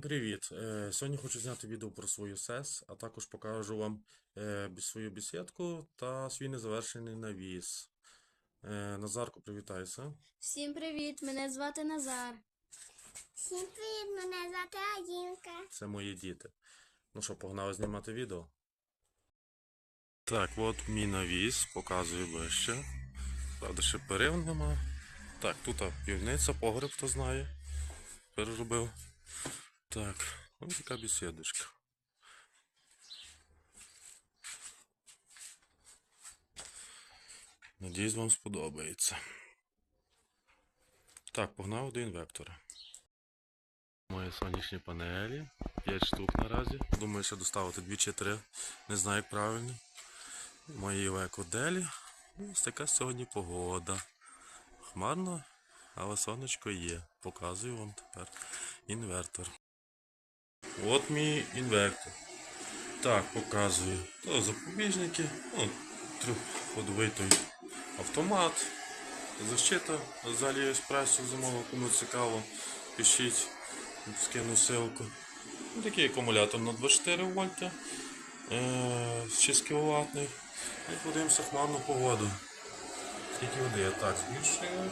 Привіт! Е, Сьогодні хочу зняти відео про свою СЕС, а також покажу вам е, свою бесідку та свій незавершений навіс. Е, Назарко, привітайся. Всім привіт! Мене звати Назар. Всім привіт, мене звати Алінка. Це мої діти. Ну що, погнали знімати відео. Так, от мій навіс, показую ближче. Правда, ще перил нема. Так, тут півниця, погреб, хто знає. Переробив. Так, ось така бесідочка. Надіюсь, вам сподобається. Так, погнав до інвектора. Мої сонячні панелі. 5 штук наразі. Думаю, ще доставити 2 чи 3. Не знаю, як правильно. Мої екоделі. Ось така сьогодні погода. Хмарно, але сонечко є. Показую вам тепер інвертор. От мій інвертор. Так, показую. То запобіжники. Ну, трьохходовий автомат. Защита з Аліекспресу замовив, кому цікаво, пишіть, скину ссылку. Ну, Такий акумулятор на 24 вольта, е, 6 кВт. І подивимося хмарну погоду. Скільки води я так збільшую.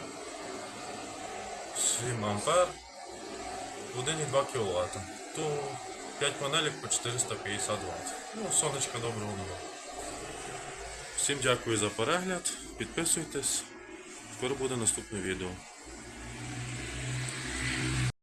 7 ампер. 1,2 кВт. То 5 панелек по 450 Вт. Ну, сонечка доброго нема. Всім дякую за перегляд. Підписуйтесь. Скоро буде наступне відео.